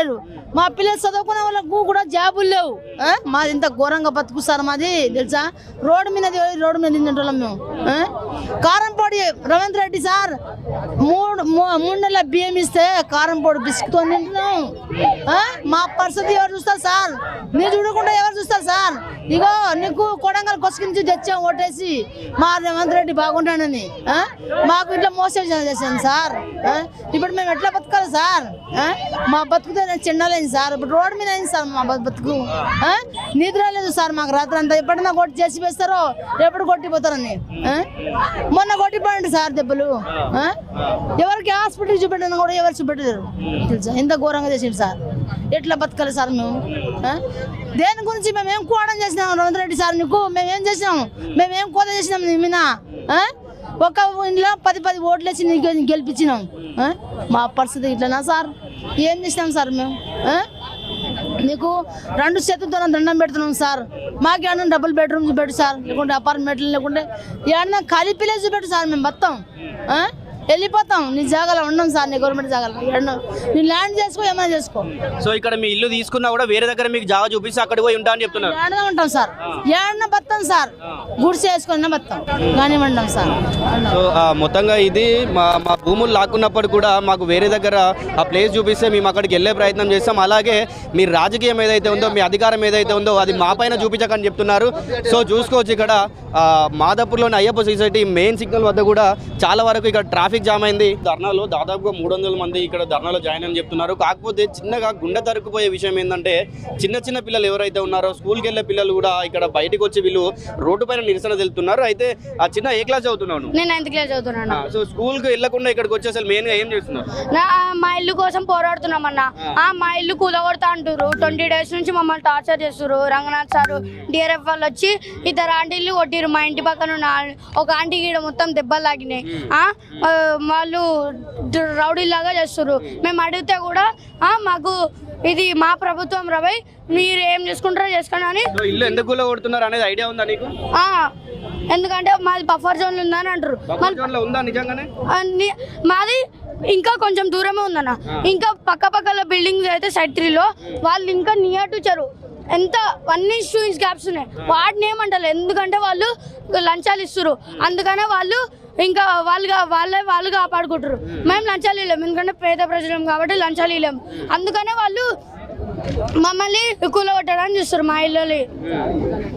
ఇయ్యలేరు మా పిల్లలు చదువుకునే వాళ్ళకు కూడా జాబులు లేవు. మాది ఇంత ఘోరంగా బతుకు సార్ మాది తెలుసా? రోడ్డు మీద రోడ్డు మీద తింటుంటాం మేము. ఆ? కారంపొడి రవీంద్ర రెడ్డి సార్ మూడు మూడు నెలల బియ్యం ఇస్తే కారంపొడి బిస్కుతో తింటున్నాం మా పరిస్థితి ఎవరు చూస్తారు సార్? మీరు చూడకుండా ఎవరు చూస్తారు సార్? ఇగో నీకు కొడంగల్ కొసుకించి తెచ్చాం ఓటేసి. మా రేవంత్ రెడ్డి బాగుంటానని ఆ? మాకు ఇట్లా మోసం చేశాను సార్. ఇప్పుడు మేము ఎట్లా బతకాలి సార్? ఆ? మా బతుకుతే చిన్నలేదు సార్ ఇప్పుడు రోడ్డు మీద అయింది సార్ మా బతుకు. నిద్ర లేదు సార్ మాకు రాత్రి అంతా ఎప్పుడన్నా కొట్టి చేసి వేస్తారో ఎప్పుడు కొట్టిపోతారని? మొన్న కొట్టిపోయండి సార్ దెబ్బలు. ఎవరికి హాస్పిటల్ చూపెట్టిన కూడా ఎవరు చూపెట్టలేరు. తెలుసా? ఎంత ఘోరంగా చేసిండు సార్. ఎట్లా బతకాలి సార్ మేము? దేని గురించి మేము ఏం కోవడం చేసినాం? రవీంద్ర రెడ్డి సార్ నీకు మేము ఏం చేసినాం? మేము ఏం కోత చేసినాం నీ మీద? ఒక ఇంట్లో పది పది ఓట్లు వేసి నీకు గెలిపించినాం. మా పరిస్థితి ఇట్లనా సార్? ఏం చేసినాం సార్ మేము? నీకు రెండు చేతులతో దండం పెడుతున్నాం సార్. మాకు ఏమన్నా డబుల్ బెడ్రూమ్ పెట్టు సార్. లేకుంటే అపార్ట్మెంట్లు లేకుంటే ఏమన్నా ఖాళీ పిల్లే చూపెట్టు సార్ మేము మొత్తం. వెళ్ళిపోతాం. నీ జాగాలో ఉండం సార్ నీ గవర్నమెంట్ జాగాలో. నీ ల్యాండ్ చేసుకో ఏమైనా చేసుకో. సో ఇక్కడ మీ ఇల్లు తీసుకున్నా కూడా వేరే దగ్గర మీకు జాగా చూపిస్తే అక్కడ పోయి ఉంటా అని చెప్తున్నారు. ఏడనే ఉంటాం సార్. ఏడన బతాం సార్. గుడిసె వేసుకున్న బతాం కానివ్వండి సార్. సో ఆ, మొత్తంగా ఇది మా మా భూములు లాక్కున్నప్పుడు కూడా మాకు వేరే దగ్గర ఆ ప్లేస్ చూపిస్తే మేము అక్కడికి వెళ్ళే ప్రయత్నం చేస్తాం. అలాగే మీ రాజకీయం ఏదైతే ఉందో మీ అధికారం ఏదైతే ఉందో అది మా పైన చూపించకని చెప్తున్నారు. సో చూసుకోవచ్చు ఇక్కడ ఆ, మాదాపూర్లోని అయ్యప్ప సొసైటీ మెయిన్ సిగ్నల్ వద్ద కూడా చాలా వరకు ఇక్కడ ట్రాఫిక్ జామ్ అయింది. ధర్నాలో దాదాపుగా మూడు వందల మంది ఇక్కడ ధర్నాలో జాయిన్ అని చెప్తున్నారు. కాకపోతే చిన్నగా గుండె తరుక్కుపోయే విషయం ఏంటంటే చిన్న చిన్న పిల్లలు ఎవరైతే ఉన్నారో స్కూల్కి వెళ్ళే పిల్లలు కూడా ఇక్కడ బయటకు వచ్చి వీళ్ళు రోడ్డు పైన నిరసన తెలుతున్నారు అయితే ఆ చిన్న ఏ క్లాస్ చదువుతున్నాను నేను నైన్త్ క్లాస్ చదువుతున్నాను. సో స్కూల్కి వెళ్ళకుండా ఇక్కడికి వచ్చి అసలు మెయిన్గా ఏం చేస్తున్నారు నా మా ఇల్లు కోసం పోరాడుతున్నామన్న. ఆ. మా ఇల్లు కూలగొడతా అంటారు ట్వంటీ డేస్ నుంచి మమ్మల్ని టార్చర్ చేస్తారు రంగనాథ్ సారు డిఆర్ఎఫ్ వాళ్ళు వచ్చి ఇద్దరు ఆంటీలు కొట్టిరు మా ఇంటి పక్కన ఉన్న ఆ- ఒక ఆంటీ గీడ మొత్తం దెబ్బలు తాగినాయి ఆ, ఆ, వాళ్ళు రౌడీ లాగా చేస్తారు మేము అడిగితే కూడా మాకు ఇది మా ప్రభుత్వం రవై మీరు ఏం చేసుకుంటారో చేసుకోండి అని. ఇల్లు ఎందుకు కూల కొడుతున్నారు అనేది ఐడియా ఉందా నీకు? ఆ, ఎందుకంటే మాది బఫర్ జోన్ ఉందని అంటారు మాది ఇంకా కొంచెం దూరమే ఉందన్న. ఇంకా పక్క పక్కల బిల్డింగ్స్ అయితే సైడ్ త్రీలో. వాళ్ళు ఇంకా నియర్ టు ఎంత అన్ని స్టూడెంట్స్ గ్యాప్స్ ఉన్నాయి. వాటిని ఏమంటారు ఎందుకంటే వాళ్ళు లంచాలు ఇస్తారు అందుకనే వాళ్ళు ఇంకా వాళ్ళుగా వాళ్ళే వాళ్ళు కాపాడుకుంటారు మేము లంచాలు ఇవ్వలేము ఎందుకంటే పేద ప్రజలం కాబట్టి లంచాలు ఇవ్వలేము అందుకనే వాళ్ళు మమ్మల్ని కూలగొట్టడానికి చూస్తారు మా ఇల్లు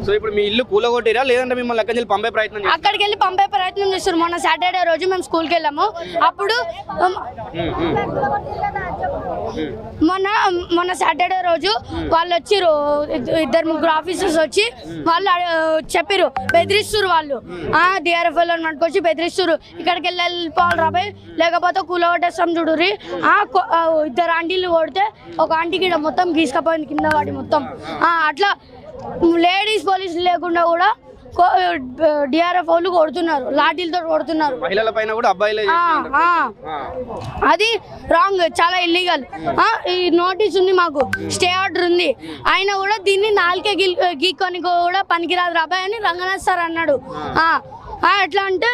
సో ఇప్పుడు మీ ఇల్లు కూల కొట్టిరా లేదంటే మిమ్మల్ని ఎక్కడి నుంచి పంపే ప్రయత్నం? అక్కడికి వెళ్ళి పంపే ప్రయత్నం చేస్తారు మొన్న సాటర్డే రోజు మేము స్కూల్కి వెళ్ళాము. అప్పుడు మొన్న మొన్న సాటర్డే రోజు వాళ్ళు వచ్చిర్రు. ఇద్దరు ముగ్గురు ఆఫీసర్స్ వచ్చి వాళ్ళు చెప్పిర్రు. బెదిరిస్తురు వాళ్ళు. ఆ డిఆర్ఎఫ్ వాళ్ళని పట్టుకొచ్చి బెదిరిస్తురు ఇక్కడికి వెళ్ళి వెళ్ళిపోవాలి రాబాయ్ లేకపోతే కూల కొట్టేస్తాం చూడుర్రి ఇద్దరు ఆంటీలు కొడితే ఒక ఆంటీకి మొత్తం గీసుకపోయింది కింద వాడి మొత్తం. అట్లా లేడీస్ పోలీసులు లేకుండా కూడా డిఆర్ఎఫ్ వాళ్ళు కొడుతున్నారు. లాఠీలతో కొడుతున్నారు. మహిళల పైన కూడా అబ్బాయిలే. అది రాంగ్ చాలా ఇల్లీగల్ ఈ నోటీస్ ఉంది మాకు. స్టే ఆర్డర్ ఉంది. ఆయన కూడా దీన్ని నాలుకే గిల్ గీక్కొని కూడా పనికిరాదు రాబాయ్ అని రంగనాథ్ సార్ అన్నాడు. ఎట్లా అంటే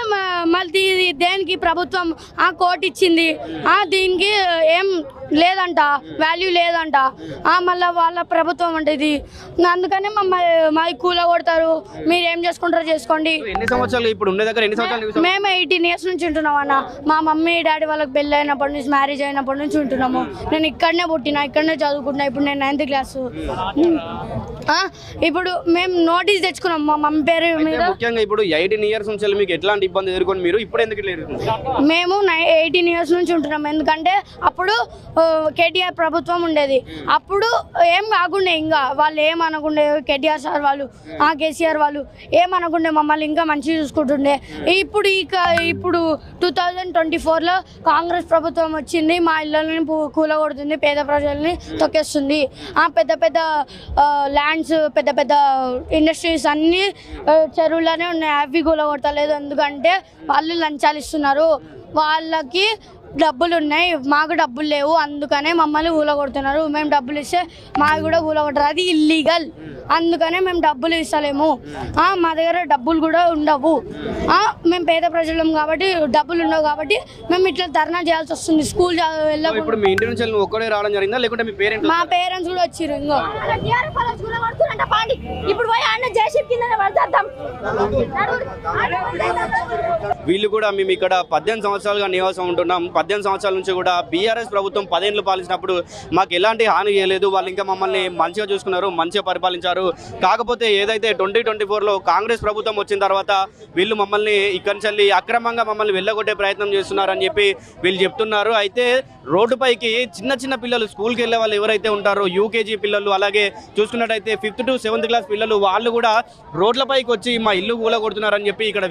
మళ్ళీ దేనికి ప్రభుత్వం ఆ కోర్టు ఇచ్చింది. ఆ దీనికి ఏం లేదంట వాల్యూ లేదంట. మళ్ళీ వాళ్ళ ప్రభుత్వం అంటే ఇది. అందుకనే మమ్మల్ని మా కూల కొడతారు. మీరు ఏం చేసుకుంటారో చేసుకోండి. ఎన్ని సంవత్సరాలు ఇప్పుడు ఉండే దగ్గర ఎన్ని సంవత్సరాలు మేము ఎయిటీన్ ఇయర్స్ నుంచి ఉంటున్నాం అన్న. మా మమ్మీ డాడీ వాళ్ళకి పెళ్ళి అయినప్పటి నుంచి మ్యారేజ్ అయినప్పటి నుంచి ఉంటున్నాము. నేను ఇక్కడనే పుట్టినా ఇక్కడనే చదువుకుంటున్నా ఇప్పుడు నేను నైన్త్ క్లాస్ ఇప్పుడు మేము నోటీస్ తెచ్చుకున్నాం మా మమ్మీ పేరు మీద. ముఖ్యంగా ఇప్పుడు ఎయిటీన్ ఇయర్స్ నుంచి మీకు ఎట్లాంటి ఇబ్బంది ఎదుర్కొని మీరు ఇప్పుడు ఎందుకు? మేము ఎయిటీన్ ఇయర్స్ నుంచి ఉంటున్నాం. ఎందుకంటే అప్పుడు కేటీఆర్ ప్రభుత్వం ఉండేది. అప్పుడు ఏం కాకుండా ఇంకా వాళ్ళు ఏం అనకుండే కేటీఆర్ సార్ వాళ్ళు ఆ కేసీఆర్ వాళ్ళు ఏం అనకుండే మమ్మల్ని ఇంకా మంచిగా చూసుకుంటుండే. ఇప్పుడు ఇక ఇప్పుడు టూ థౌజండ్ ట్వంటీ ఫోర్లో కాంగ్రెస్ ప్రభుత్వం వచ్చింది మా ఇళ్ళని కూలగొడుతుంది పేద ప్రజల్ని తొక్కేస్తుంది. ఆ పెద్ద పెద్ద ల్యాండ్స్ పెద్ద పెద్ద ఇండస్ట్రీస్ అన్నీ చెరువులోనే ఉన్నాయి. అవి కూలగొడతలేదు. ఎందుకంటే వాళ్ళు లంచాలు ఇస్తున్నారు. వాళ్ళకి డబ్బులు ఉన్నాయి మాకు డబ్బులు లేవు అందుకనే మమ్మల్ని ఊలగొడుతున్నారు. మేము డబ్బులు ఇస్తే మాకు కూడా ఊలగొడతారు అది ఇల్లీగల్ అందుకనే మేము డబ్బులు ఇస్తలేము. ఆ, మా దగ్గర డబ్బులు కూడా ఉండవు. ఆ, మేము పేద ప్రజలం కాబట్టి డబ్బులు ఉండవు కాబట్టి మేము ఇట్లా ధర్నా చేయాల్సి వస్తుంది. స్కూల్ వెళ్ళకుండా ఇప్పుడు మీ ఇంటి నుంచి ఒక్కడే రావడం జరిగిందా? లేకుంటే మీ పేరెంట్ మా పేరెంట్స్ కూడా వచ్చిర్రు ఇంకో. ఇప్పుడు పోయి అన్న కింద వీళ్ళు కూడా మేము ఇక్కడ పద్దెనిమిది సంవత్సరాలుగా నివాసం ఉంటున్నాం. పద్దెనిమిది సంవత్సరాల నుంచి కూడా బీఆర్ఎస్ ప్రభుత్వం పదేళ్ళు పాలించినప్పుడు మాకు ఎలాంటి హాని చేయలేదు. వాళ్ళు ఇంకా మమ్మల్ని మంచిగా చూసుకున్నారు మంచిగా పరిపాలించారు. కాకపోతే ఏదైతే ట్వంటీ ట్వంటీ ఫోర్లో కాంగ్రెస్ ప్రభుత్వం వచ్చిన తర్వాత వీళ్ళు మమ్మల్ని ఇక్కడి నుంచి అక్రమంగా మమ్మల్ని వెళ్ళగొట్టే ప్రయత్నం చేస్తున్నారని చెప్పి వీళ్ళు చెప్తున్నారు. అయితే రోడ్డుపైకి చిన్న చిన్న పిల్లలు స్కూల్కి వెళ్ళే వాళ్ళు ఎవరైతే ఉంటారో యూకేజీ పిల్లలు అలాగే చూసుకున్నట్టయితే ఫిఫ్త్ టు సెవెంత్ క్లాస్ పిల్లలు వాళ్ళు కూడా రోడ్లపైకి వచ్చి మా ఇల్లు కూలగొడుతున్నారని చెప్పి ఇక్కడ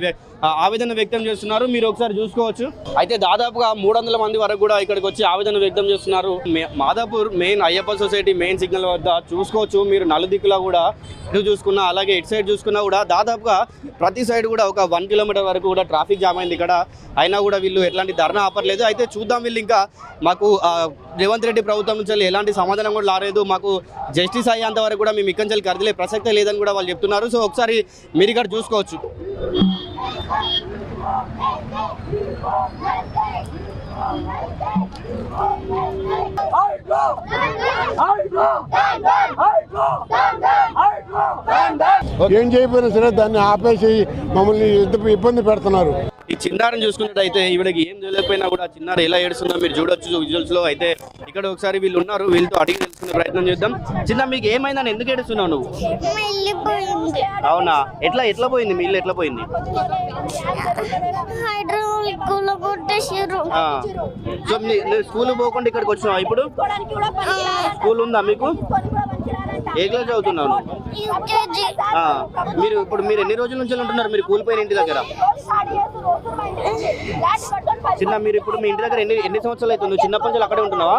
ఆవేదన వ్యక్తం చేస్తున్నారు. మీరు ఒకసారి చూసుకోవచ్చు. అయితే దాదాపుగా మూడు వందల మంది వరకు కూడా ఇక్కడికి వచ్చి ఆవేదన వ్యక్తం చేస్తున్నారు. మే- Madhapur main Ayyappa society main signal వద్ద చూసుకోవచ్చు. మీరు నలుదిక్కులా కూడా ఇటు చూసుకున్నా అలాగే ఇటు సైడ్ చూసుకున్నా కూడా దాదాపుగా ప్రతి సైడ్ కూడా ఒక వన్ కిలోమీటర్ వరకు కూడా ట్రాఫిక్ జామ్ అయింది ఇక్కడ. అయినా కూడా వీళ్ళు ఎట్లాంటి ధర్నా ఆపర్లేదు అయితే చూద్దాం వీళ్ళు ఇంకా మాకు రేవంత్ రెడ్డి ప్రభుత్వం నుంచి ఎలాంటి సమాధానం కూడా రాలేదు. మాకు జస్టిస్ అయ్యేంత వరకు కూడా మేము ఇక్కడి నుంచి కదిలే ప్రసక్తే లేదని కూడా వాళ్ళు చెప్తున్నారు. సో ఒకసారి మీరు ఇక్కడ చూసుకోవచ్చు. ఏం చేయకపోయినా సరే దాన్ని ఆపేసి మమ్మల్ని ఇబ్బంది పెడుతున్నారు. చిన్నారిని చూసుకున్నట్టయితే ఈవిడకి ఏం తెలియకపోయినా కూడా చిన్నారి ఎలా ఏడుస్తుందో మీరు చూడొచ్చు విజువల్స్లో. అయితే ఇక్కడ ఒకసారి వీళ్ళు ఉన్నారు వీళ్ళతో అడిగి తెలుసుకునే ప్రయత్నం చేద్దాం. చిన్న మీకు ఏమైందని ఎందుకు ఏడుస్తున్నావు నువ్వు? అవునా? ఎట్లా ఎట్లా పోయింది? మీ ఇల్లు ఎట్లా పోయింది? స్కూల్ పోకుండా ఇక్కడికి వచ్చినావా ఇప్పుడు? స్కూల్ ఉందా మీకు? ఏ క్లాస్ ఆ. మీరు ఇప్పుడు మీరు ఎన్ని రోజుల నుంచి ఉంటున్నారు? మీరు కూలిపోయిన ఇంటి దగ్గర? చిన్న మీరు ఇప్పుడు మీ ఇంటి దగ్గర ఎన్ని ఎన్ని సంవత్సరాలు అవుతుంది? చిన్నప్పటి నుంచి అక్కడే ఉంటున్నావా?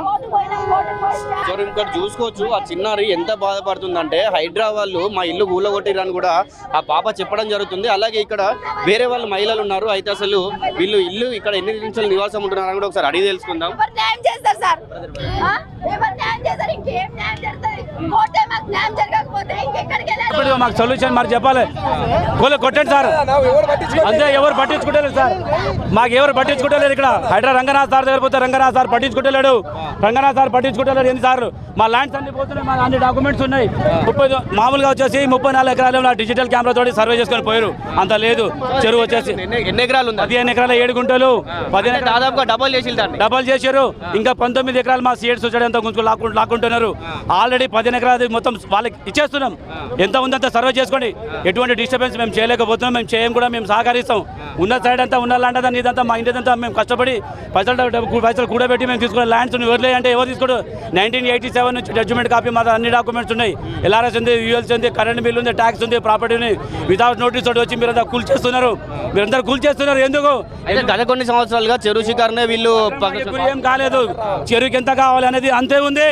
సో ఇక్కడ చూసుకోవచ్చు. ఆ చిన్నారి ఎంత బాధపడుతుందంటే హైడ్రా వాళ్ళు మా ఇల్లు కూలగొట్టిరని కూడా ఆ పాప చెప్పడం జరుగుతుంది. అలాగే ఇక్కడ వేరే వాళ్ళు మహిళలు ఉన్నారు. అయితే అసలు వీళ్ళు ఇల్లు ఇక్కడ ఎన్ని నిమిషాలు నివాసం ఉంటున్నారని కూడా ఒకసారి అడిగి తెలుసుకుందాం. చేస్తారు సార్? ఇప్పుడు మాకు సొల్యూషన్ మరి చెప్పాలి. కోలే కొట్టండి సార్. అంతే ఎవరు పట్టించుకుంటలేరు సార్. మాకు ఎవరు పట్టించుకుంటలేరు ఇక్కడ. హైడ్రా రంగనాథ్ సార్ దగ్గర పోతే రంగనాథ్ సార్ పట్టించుకుంటలేడు రంగనాథ్ సార్ పట్టించుకుంటలేరు ఎన్ని సార్లు? మా ల్యాండ్స్ అన్ని పోతున్నాయి మా అన్ని డాక్యుమెంట్స్ ఉన్నాయి. ముప్పై మామూలుగా వచ్చేసి ముప్పై నాలుగు ఎకరాలు డిజిటల్ కెమెరా తోటి సర్వే చేసుకొని పోయారు. అంత లేదు. చెరువు వచ్చేసి ఎన్ని ఎకరాలు ఉంది పదిహేను ఎకరాల ఏడు గుంటలు. పదిహేను దాదాపుగా డబల్ చేసి దాన్ని. డబల్ చేశారు. ఇంకా పంతొమ్మిది ఎకరాలు మా సీఎడ్స్ వచ్చాడు. ఎంత గుంజుకు లాక్కు లాక్కుంటున్నారు. ఆల్రెడీ పదిహేను ఎకరాలు మొత్తం వాళ్ళకి ఇచ్చేస్తున్నాం. ఎంత ఉందంత సర్వే చేసుకోండి. ఎటువంటి డిస్టర్బెన్స్ మేము చేయలేకపోతున్నాం. మేము చేయం కూడా మేము సహకరిస్తాం. ఉన్న సైడ్ అంతా ఉన్న ల్యాండ్ అంతా ఇదంతా మా ఇంటిదంతా మేము కష్టపడి పైసలు పైసలు కూడబెట్టి మేము తీసుకున్న ల్యాండ్స్ ఎవరు అంటే ఎవరు తీసుకోడు. నైన్టీన్ ఎయిటీ సెవెన్ నుంచి జడ్జిమెంట్ కాపీ మా అన్ని డాక్యుమెంట్స్ ఉన్నాయి. ఎల్ఆర్ఎస్ ఉంది యూఎల్సీ ఉంది కరెంట్ బిల్ ఉంది ట్యాక్స్ ఉంది ప్రాపర్టీ ఉంది. వితౌట్ నోటీస్ తోటి వచ్చి మీరంతా కూల్ చేస్తున్నారు. మీరందరూ కూల్ చేస్తున్నారు. ఎందుకు? గత కొన్ని సంవత్సరాలుగా చెరువు శిఖర్నే వీళ్ళు ఏం కాలేదు. చెరువుకి ఎంత కావాలి అనేది అంతే ఉంది.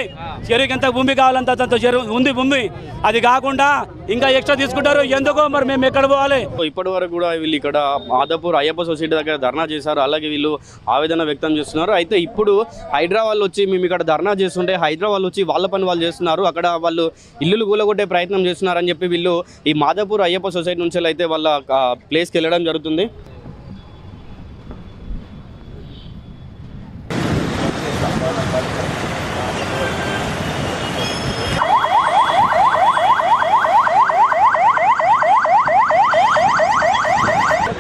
చెరువుకి ఎంత భూమి కావాలంత చెరువు ఉంది భూమి అది కాకుండా ఇంకా ఎక్స్ట్రా తీసుకుంటారు. ఎందుకో మరి మేము ఎక్కడ పోవాలి? ఇప్పటి వరకు కూడా వీళ్ళు ఇక్కడ మాదాపూర్ అయ్యప్ప సొసైటీ దగ్గర ధర్నా చేశారు. అలాగే వీళ్ళు ఆవేదన వ్యక్తం చేస్తున్నారు. అయితే ఇప్పుడు హైదరాబాద్ వచ్చి మేము ఇక్కడ ధర్నా చేస్తుంటే హైదరాబాద్ వచ్చి వాళ్ళ పని వాళ్ళు చేస్తున్నారు. అక్కడ వాళ్ళు ఇల్లులు కూలగొట్టే ప్రయత్నం చేస్తున్నారని చెప్పి వీళ్ళు ఈ మాదాపూర్ అయ్యప్ప సొసైటీ నుంచి అయితే వాళ్ళ ప్లేస్కి వెళ్ళడం జరుగుతుంది.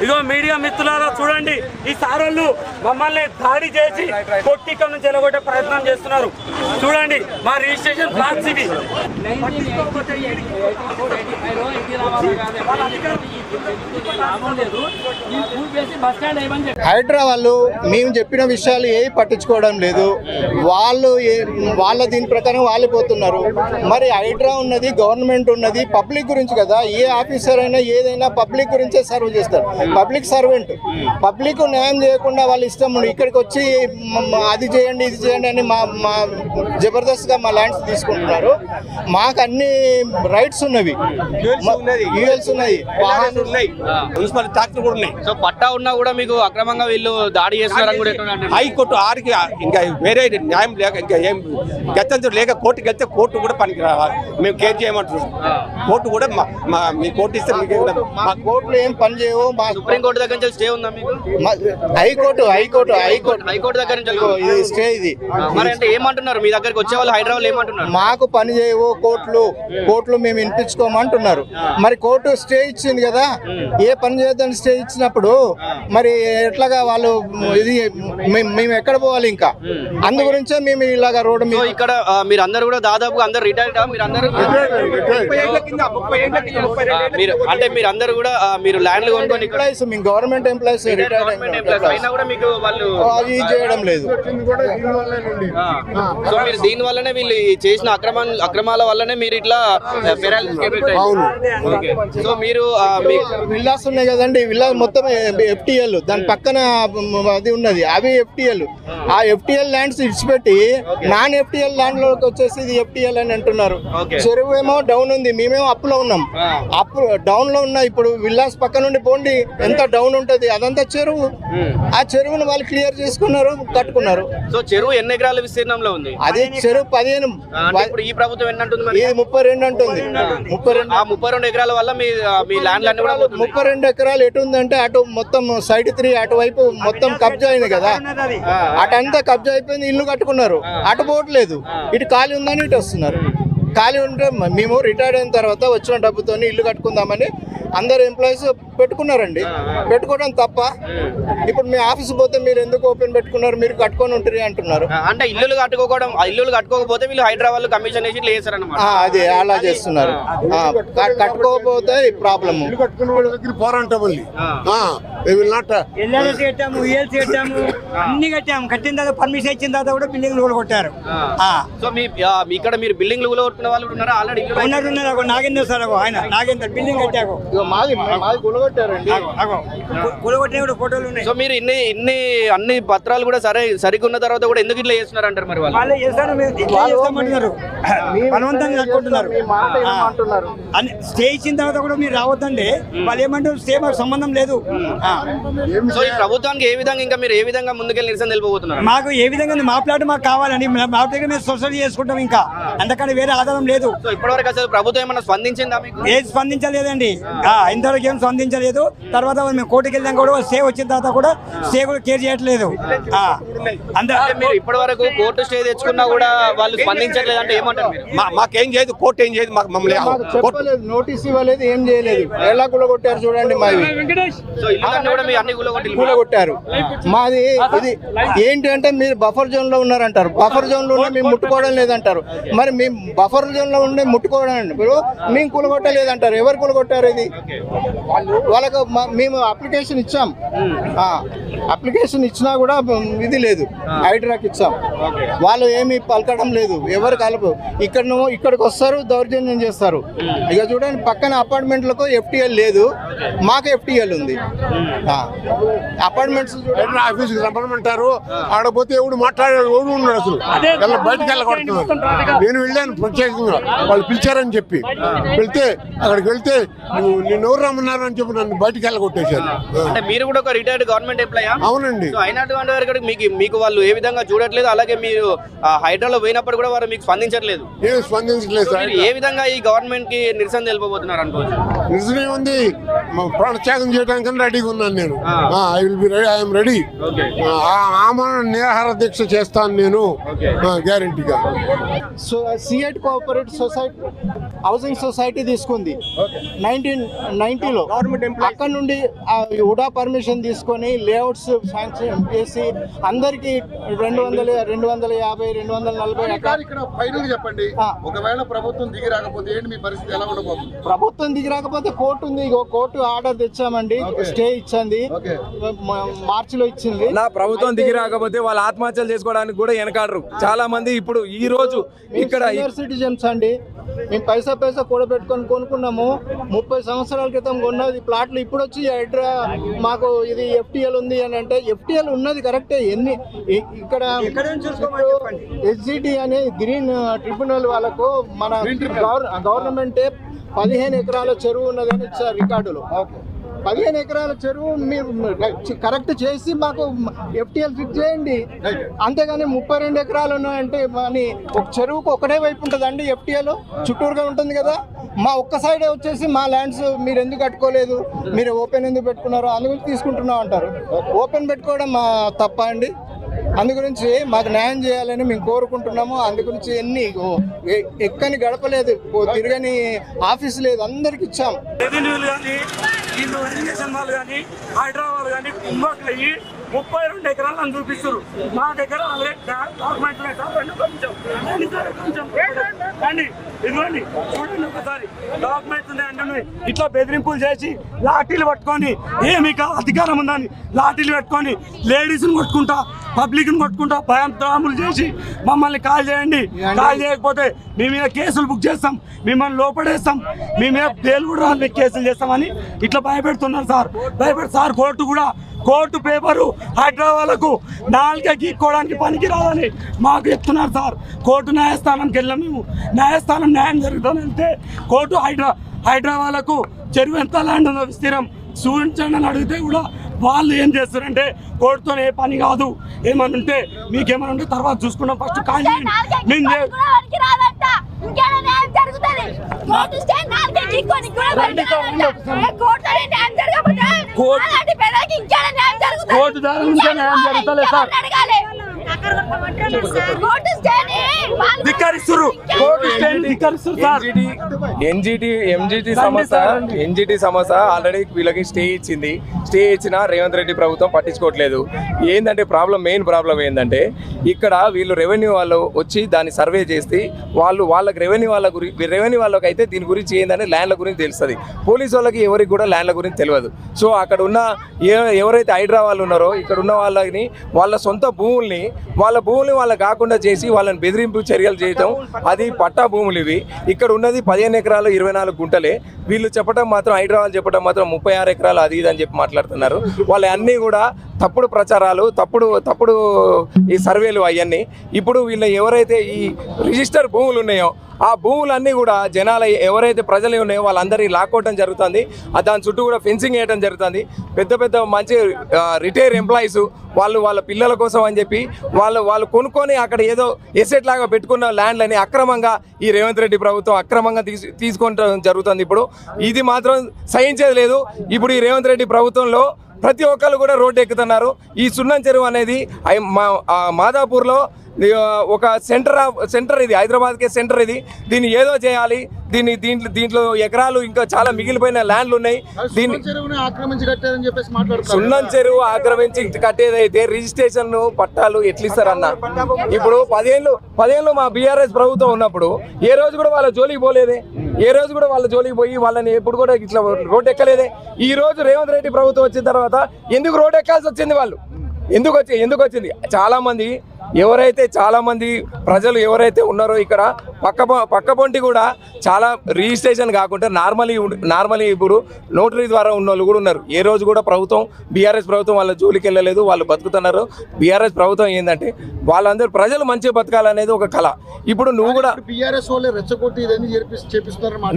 ఇదో మీడియా మిత్రులారా చూడండి. ఈ సారోళ్ళు మమ్మల్ని దాడి చేసి కొట్టి ఇక్కడ నుంచి ఎలగొట్టే ప్రయత్నం చేస్తున్నారు. చూడండి మా రిజిస్ట్రేషన్ ప్లాట్స్ ఇవి హైడ్రా వాళ్ళు మేము చెప్పిన విషయాలు ఏ పట్టించుకోవడం లేదు. వాళ్ళు వాళ్ళ దీని ప్రకారం వాలిపోతున్నారు పోతున్నారు. మరి హైడ్రా ఉన్నది గవర్నమెంట్ ఉన్నది పబ్లిక్ గురించి కదా. ఏ ఆఫీసర్ అయినా ఏదైనా పబ్లిక్ గురించే సర్వ్ చేస్తారు. Public servant. పబ్లిక్ న్యాయం చేయకుండా వాళ్ళ ఇష్టం ఇక్కడికి వచ్చి అది చేయండి ఇది చేయండి అని మా మా జబర్దస్త్గా మా ల్యాండ్స్ తీసుకుంటున్నారు. మాకు అన్ని రైట్స్ ఉన్నవి. యూఎల్స్ ఉన్నాయి. మున్సిపల్ ట్యాక్స్ కూడా ఉన్నాయి. సో పట్టా ఉన్నా కూడా మీకు అక్రమంగా వీళ్ళు దాడి చేస్తున్నారని కూడా? హైకోర్టు ఆరికి ఇంకా వేరే న్యాయం లేక ఇంకా ఏం గతంతో లేక కోర్టుకి వెళ్తే కోర్టు కూడా పనికి రావాలి మేము కేర్ చేయమంటున్నాం కోర్టు కూడా మా- మా మీ కోర్టు ఇస్తే. మా కోర్టులు ఏం పని చేయవు. మా సుప్రీం కోర్టు దగ్గర నుంచి స్టే ఉందా మీకు? High court high court high court. హైకోర్టు దగ్గర నుంచి ఇది స్టే ఇది. మరి అంటే ఏమంటున్నారు? మీ దగ్గరికి వచ్చే వాళ్ళు హైదరాబాద్ ఏమంటున్నారు? మాకు పని చేయవు కోర్టులు కోర్టులు మేము వినిపించుకోమంటున్నారు మరి కోర్టు స్టే ఇచ్చింది కదా ఏ పని చేయొద్దని స్టే ఇచ్చినప్పుడు మరి ఎట్లాగా వాళ్ళు ఇది మేము మేము ఎక్కడ పోవాలి ఇంకా? అందు గురించే మేము ఇలాగా రోడ్డు మీద ఇక్కడ మీరు అందరు కూడా దాదాపుగా అందరు రిటైర్డ్ మీరు అందరు ముప్పై ఏళ్ళ కింద, ముప్పై ఏళ్ళ కింద, ముప్పై ఆ, రెండు ఏళ్ళ మీరు అంటే మీరు అందరు కూడా మీరు ల్యాండ్లు కొనుక్కొని ఇక్కడ ఎంప్లాయీస్ మేము గవర్నమెంట్ ఎంప్లాయీస్ అది చేయడం లేదు. కూడా దీనివల్లేనండి. ఆ, సో మీరు దీని వల్లనే వీళ్ళు చేసిన అక్రమ అక్రమాల వల్లనే మీరు ఇట్లా అవును. సో మీరు మీ- విల్లాస్ ఉన్నాయి కదండి విల్లా మొత్తం ఎఫ్టిఎల్ దాని పక్కన అది ఉన్నది అవి ఎఫ్టిఎల్. ఆ ఎఫ్టిఎల్ ల్యాండ్స్ ఇడిచిపెట్టి నాన్ ఎఫ్టిఎల్ ల్యాండ్లోకి వచ్చేసి ఇది ఎఫ్టిఎల్ అని అంటున్నారు. చెరువు ఏమో డౌన్ ఉంది మేమేమో అప్పులో ఉన్నాం. ఆ. అప్పు డౌన్లో ఉన్న ఇప్పుడు విల్లాస్ పక్క నుండి పోండి ఎంత డౌన్ ఉంటది అదంతా చెరువు. ఆ చెరువును వాళ్ళు క్లియర్ చేసుకున్నారు కట్టుకున్నారు. సో చెరువు ఎన్ని ఎకరాల విస్తీర్ణంలో ఉంది? అది చెరువు పదిహేను. ఈ ప్రభుత్వం ఎన్ని అంటుంది ఇది ముప్పై రెండు అంటుంది. ముప్పై రెండు. ఆ ముప్పై రెండు ఎకరాల వల్ల మీ ల్యాండ్ అన్ని కూడా పోతున్నాయి. ముప్పై రెండు ఎకరాలు ఎటు ఉందంటే అటు మొత్తం సైడ్ త్రీ అటువైపు మొత్తం కబ్జా అయింది కదా. అటంతా కబ్జా అయిపోయింది ఇల్లు కట్టుకున్నారు. అటు పోవట్లేదు ఇటు ఖాళీ ఉందని ఇటు వస్తున్నారు. ఖాళీ ఉంటే మేము రిటైర్డ్ అయిన తర్వాత వచ్చిన డబ్బుతో ఇల్లు కట్టుకుందామని అందరు ఎంప్లాయీస్ పెట్టుకున్నారండి. పెట్టుకోవడం తప్ప. ఇప్పుడు మీ ఆఫీస్ పోతే మీరు ఎందుకు ఓపెన్ పెట్టుకున్నారు? మీరు కట్టుకొని ఉంటారు అంటున్నారు. అంటే ఇల్లులు కట్టుకోవడం ఆ ఇల్లులు కట్టుకోకపోతే వీళ్ళు హైదరాబాద్ కమిషన్ వేసి ఆ, అదే అలా చేస్తున్నారు. కట్టుకోకపోతే ప్రాబ్లము ఇల్లు కట్టుకున్న వాళ్ళ దగ్గర పోరాటం మళ్ళీ విల్ నాట్ ఎల్ఆర్ఎస్ కట్టాము కట్టాము అన్ని కట్టాము. కట్టిన తర్వాత పర్మిషన్ ఇచ్చిన తర్వాత కూడా బిల్డింగ్ కూడా కొట్టారు. ఆ. సో మీ ఇక్కడ మీరు బిల్డింగ్లు కూడా కొట్టుకున్న వాళ్ళు ఉన్నారా? ఆల్రెడీ ఉన్నారు ఉన్నారు అగో నాగేందర్ సార్ ఆయన నాగేందర్ బిల్డింగ్ కట్టాకు మాది మాది గులగొట్టారండి అగో కూలగొట్టిన కూడా ఫోటోలు ఉన్నాయి. సో మీరు ఇన్ని ఇన్ని అన్ని పత్రాలు కూడా సరే సరిగ్గా తర్వాత కూడా ఎందుకు ఇట్లా చేస్తున్నారు అంటారు మరి వాళ్ళు? చేస్తారు బలవంతంగా స్టే ఇచ్చిన తర్వాత కూడా మీరు రావద్దండి. వాళ్ళు ఏమంటారు స్టే మాకు సంబంధం లేదు. సో ఈ ప్రభుత్వానికి ఏ విధంగా ఇంకా మీరు ఏ విధంగా ముందుకెళ్ళి నిరసన తెలిపోతున్నారు మాకు ఏ విధంగా? మా ప్లాట్ మాకు కావాలండి. మా మా దగ్గర మేము సొసైటీ చేసుకుంటాం ఇంకా. అంతకన్నా వేరే ఆధారం లేదు. సో ఇప్పటివరకు అసలు ప్రభుత్వం ఏమైనా స్పందించిందా మీకు? ఏది స్పందించలేదండి. ఇంతవరకు ఏం స్పందించలేదు. తర్వాత మేము కోర్టుకి వెళ్ళాం కూడా స్టే వచ్చిన తర్వాత కూడా స్టే కూడా కేర్ చేయట్లేదు. ఇప్పటి వరకు కోర్టు స్టే తెచ్చుకున్నా కూడా వాళ్ళు స్పందించట్లేదు అంటే ఏమంటారు మాకేం చేయదు కోర్టు ఏం చేయదు మాకు మమ్మల్ని నోటీస్ ఇవ్వలేదు ఏం చేయలేదు. ఎలా కూలగొట్టారు చూడండి మావి సో ఇల్లు కూడా మీ అన్ని కూలగొట్టి కూలగొట్టారు మాది ఇది ఏంటి అంటే మీరు బఫర్ జోన్లో ఉన్నారంటారు. బఫర్ జోన్లో ఉన్న మేము ముట్టుకోవడం లేదంటారు. మరి మేము బఫర్ జోన్లో ఉండే ముట్టుకోవడం అండి ఇప్పుడు మేము కూలగొట్టలేదంటారు. ఎవరు కూలగొట్టారు ఇది? వాళ్ళకు మేము అప్లికేషన్ ఇచ్చాం. అప్లికేషన్ ఇచ్చినా కూడా ఇది లేదు. హైడ్రాక్ ఇచ్చాం. వాళ్ళు ఏమి పలకడం లేదు. ఎవరు కలపు ఇక్కడ ఇక్కడికి వస్తారు దౌర్జన్యం చేస్తారు. ఇక చూడండి పక్కన అపార్ట్మెంట్లకు ఎఫ్టీఎల్ లేదు. మాకు ఎఫ్టీఎల్ ఉంది. అపార్ట్మెంట్స్ హైడ్రా ఆఫీస్కి రమ్మమంటారు ఆడపోతే ఎవడు మాట్లాడాడు ఎవడు ఉన్నాడు అసలు. వెళ్ళ బయటకు వెళ్ళగొడుతున్నారు నేను వెళ్ళాను ప్రత్యేకంగా. వాళ్ళు పిలిచారని చెప్పి. వెళ్తే అక్కడికి వెళ్తే నువ్వు నిన్ను ఎవరు రమ్మన్నారు అని చెప్పి నన్ను బయటకు వెళ్ళగొట్టేశారు. అంటే మీరు కూడా ఒక రిటైర్డ్ గవర్నమెంట్ ఎంప్లాయా అవునండి. సో అయినటువంటి వారు కూడా మీకు మీకు వాళ్ళు ఏ విధంగా చూడట్లేదు అలాగే మీరు ఆ, హైడ్రాలో పోయినప్పుడు కూడా వారు మీకు స్పందించట్లేదు. ఏం స్పందించలేదు సార్. మీరు ఏ విధంగా ఈ గవర్నమెంట్కి నిరసన తెలుపబోతున్నారు అనుకోవచ్చు? నిజమే ఉంది మా ప్రాణత్యాగం చేయడానికి రెడీగా ఉన్నాను నేను. I will be ready I'm ready okay. ఆమరణ నిరాహార దీక్ష చేస్తాను నేను. గ్యారంటీగా సో సిఎట్ కోఆపరేటివ్ సొసైటీ హౌసింగ్ సొసైటీ తీసుకుంది. నైన్టీన్ నైన్టీలో. అక్కడ నుండి ఆ ఉడా పర్మిషన్ తీసుకొని లేఅవుట్స్ శాంక్షన్ చేసి అందరికి రెండు వందల రెండు వందల యాభై రెండు వందల నలభై ఇక్కడ ఫైనల్ చెప్పండి. ఒకవేళ ప్రభుత్వం దిగి రాకపోతే ఏంటి మీ పరిస్థితి? ఎలా ఉండబోతుంది? ప్రభుత్వం దిగి రాకపోతే కోర్టు ఉంది. Court order తెచ్చామండి. స్టే ఇచ్చింది. మార్చిలో ఇచ్చింది. నా ప్రభుత్వం దిగి రాకపోతే వాళ్ళు ఆత్మహత్యలు చేసుకోవడానికి కూడా వెనకాడరు. చాలా మంది ఇప్పుడు ఈ రోజు ఇక్కడ సీనియర్ సిటిజన్స్ అండి. మేము పైసా పైసా కూడబెట్టుకొని కొనుక్కున్నాము. ముప్పై సంవత్సరాల క్రితం కొన్నది ప్లాట్లు ఇప్పుడు వచ్చి హైడ్రా మాకు ఇది ఎఫ్టిఎల్ ఉంది అని అంటే ఎఫ్టిఎల్ ఉన్నది కరెక్టే ఎన్ని ఇక్కడ ఎస్జిటి అనే గ్రీన్ ట్రిబ్యునల్ వాళ్ళకు మన గవర్- గవర్నమెంటే పదిహేను ఎకరాల చెరువు ఉన్నదని ఇచ్చారు రికార్డులు. పదిహేను ఎకరాల చెరువు మీరు కరెక్ట్ చేసి మాకు ఎఫ్టిఎల్ ఫిక్స్ చేయండి. అంతేగాని ముప్పై రెండు ఎకరాలు ఉన్నాయంటే అని ఒక చెరువుకు ఒకటే వైపు ఉంటుందండి ఎఫ్టిఎల్? చుట్టూరుగా ఉంటుంది కదా? మా ఒక్క సైడే వచ్చేసి మా ల్యాండ్స్ మీరు ఎందుకు కట్టుకోలేదు? మీరు ఓపెన్ ఎందుకు పెట్టుకున్నారు అందుకు తీసుకుంటున్నాం అంటారు. ఓపెన్ పెట్టుకోవడం మా తప్ప అండి. అందు గురించి మాకు న్యాయం చేయాలని మేము కోరుకుంటున్నాము. అందు గురించి ఎన్ని ఎక్కని గడపలేదు. ఓ తిరగని ఆఫీస్ లేదు. అందరికి ఇచ్చాం. రెవెన్యూలు కానీ వీళ్ళు ఇరిగేషన్ వాళ్ళు కానీ హైదరాబాద్ కానీ కుంభకులు అయ్యి ముప్పై రెండు ఎకరాలు అని చూపిస్తారు మా దగ్గర ఆల్రెడీ డాక్యుమెంట్ కానీ ఇదిగోండి చూడండి ఒకసారి. డాక్యుమెంట్స్ ఇట్లా బెదిరింపులు చేసి లాఠీలు పట్టుకొని ఏమి అధికారం ఉందని లాఠీలు పెట్టుకొని లేడీస్ని కొట్టుకుంటా పబ్లిక్ని కొట్టుకుంటా భయం చేసి మమ్మల్ని కాల్ చేయండి. కాల్ చేయకపోతే మీ మీద కేసులు బుక్ చేస్తాం మిమ్మల్ని లోపడేస్తాం. మీ మీద బెయిల్ కూడా మీకు కేసులు చేస్తామని ఇట్లా భయపెడుతున్నారు సార్. భయపెడు సార్ కోర్టు కూడా కోర్టు పేపరు హైదరాబాద్కు నాలుగే గీక్కోవడానికి పనికిరాదని మాకు చెప్తున్నారు సార్. కోర్టు న్యాయస్థానంకి వెళ్ళాం మేము. న్యాయస్థానం న్యాయం జరుగుతుంది వెళ్తే కోర్టు హైదరా హైదరాబాద్కు చెరువు ఎంత ల్యాండ్ ఉందో విస్తీరం చూపించండి అని అడిగితే కూడా వాళ్ళు ఏం చేస్తారంటే కోర్టుతో ఏ పని కాదు. ఏమని ఉంటే మీకేమైనా ఉంటే తర్వాత చూసుకున్నాం ఫస్ట్ జరుగుతుంది? కోర్టు ద్వారా నుంచే న్యాయం జరుగుతలేదు సార్. ఎన్జిటి ఎంజిటి ఎన్జిటి సంస్థ ఆల్రెడీ వీళ్ళకి స్టే ఇచ్చింది. స్టే ఇచ్చిన రేవంత్ రెడ్డి ప్రభుత్వం పట్టించుకోవట్లేదు. ఏంటంటే ప్రాబ్లం మెయిన్ ప్రాబ్లం ఏంటంటే ఇక్కడ వీళ్ళు రెవెన్యూ వాళ్ళు వచ్చి దాన్ని సర్వే చేసి వాళ్ళు వాళ్ళకి రెవెన్యూ వాళ్ళ గురించి రెవెన్యూ వాళ్ళకి అయితే దీని గురించి ఏంటంటే ల్యాండ్ల గురించి తెలుస్తుంది. పోలీస్ వాళ్ళకి ఎవరికి కూడా ల్యాండ్ల గురించి తెలియదు. సో అక్కడ ఉన్న ఏ- ఎవరైతే హైడ్రా వాళ్ళు ఉన్నారో ఇక్కడ ఉన్న వాళ్ళని వాళ్ళ సొంత భూముల్ని వాళ్ళ భూములు వాళ్ళకి కాకుండా చేసి వాళ్ళని బెదిరింపు చర్యలు చేయటం అది పట్టా భూములు ఇవి. ఇక్కడ ఉన్నది పదిహేను ఎకరాలు ఇరవై నాలుగు గుంటలే. వీళ్ళు చెప్పడం మాత్రం హైదరాబాద్ చెప్పడం మాత్రం ముప్పై ఆరు ఎకరాలు అది ఇది అని చెప్పి మాట్లాడుతున్నారు. వాళ్ళు అన్నీ కూడా తప్పుడు ప్రచారాలు తప్పుడు తప్పుడు ఈ సర్వేలు అవన్నీ. ఇప్పుడు వీళ్ళు ఎవరైతే ఈ రిజిస్టర్ భూములు ఉన్నాయో ఆ భూములన్నీ కూడా జనాల ఎవరైతే ప్రజలు ఉన్నాయో వాళ్ళందరినీ లాక్కోవటం జరుగుతుంది. దాని చుట్టూ కూడా ఫెన్సింగ్ వేయటం జరుగుతుంది. పెద్ద పెద్ద మంచి రిటైర్ ఎంప్లాయీస్ వాళ్ళు వాళ్ళ పిల్లల కోసం అని చెప్పి వాళ్ళు వాళ్ళు కొనుక్కొని అక్కడ ఏదో ఎసెట్ లాగా పెట్టుకున్న ల్యాండ్లని అక్రమంగా ఈ రేవంత్ రెడ్డి ప్రభుత్వం అక్రమంగా తీసు తీసుకోవడం జరుగుతుంది ఇప్పుడు. ఇది మాత్రం సహించేది లేదు. ఇప్పుడు ఈ రేవంత్ రెడ్డి ప్రభుత్వంలో ప్రతి ఒక్కరు కూడా రోడ్డు ఎక్కుతున్నారు. ఈ సున్నం చెరువు అనేది ఐ- మా మాదాపూర్లో ఒక సెంటర్ సెంటర్ ఇది హైదరాబాద్కే సెంటర్ ఇది. దీన్ని ఏదో చేయాలి. దీన్ని దీంట్లో దీంట్లో ఎకరాలు ఇంకా చాలా మిగిలిపోయిన ల్యాండ్లు ఉన్నాయి. దీన్ని సున్నం చెరువు ఆక్రమించి కట్టేదైతే రిజిస్ట్రేషన్ పట్టాలు ఎట్లా ఇస్తారన్న ఇప్పుడు పదేళ్ళు పదేళ్ళు మా బీఆర్ఎస్ ప్రభుత్వం ఉన్నప్పుడు ఏ రోజు కూడా వాళ్ళ జోలికి పోలేదే. ఏ రోజు కూడా వాళ్ళ జోలికి పోయి వాళ్ళని ఎప్పుడు కూడా ఇట్లా రోడ్డు ఎక్కలేదే ఈ రోజు రేవంత్ రెడ్డి ప్రభుత్వం వచ్చిన తర్వాత ఎందుకు రోడ్డు ఎక్కాల్సి వచ్చింది వాళ్ళు? ఎందుకు వచ్చి ఎందుకు వచ్చింది? చాలా మంది ఎవరైతే చాలా మంది ప్రజలు ఎవరైతే ఉన్నారో ఇక్కడ పక్క పక్క పొంటి కూడా చాలా రిజిస్ట్రేషన్ కాకుండా నార్మలీ నార్మలీ ఇప్పుడు నోటరీ ద్వారా ఉన్న వాళ్ళు కూడా ఉన్నారు. ఏ రోజు కూడా ప్రభుత్వం బీఆర్ఎస్ ప్రభుత్వం వాళ్ళ జోలికి వెళ్ళలేదు వాళ్ళు బతుకుతున్నారు. బీఆర్ఎస్ ప్రభుత్వం ఏంటంటే వాళ్ళందరూ ప్రజలు మంచిగా బతకాలనేది ఒక కళ. ఇప్పుడు నువ్వు కూడా బీఆర్ఎస్ వాళ్ళే రెచ్చగొట్టి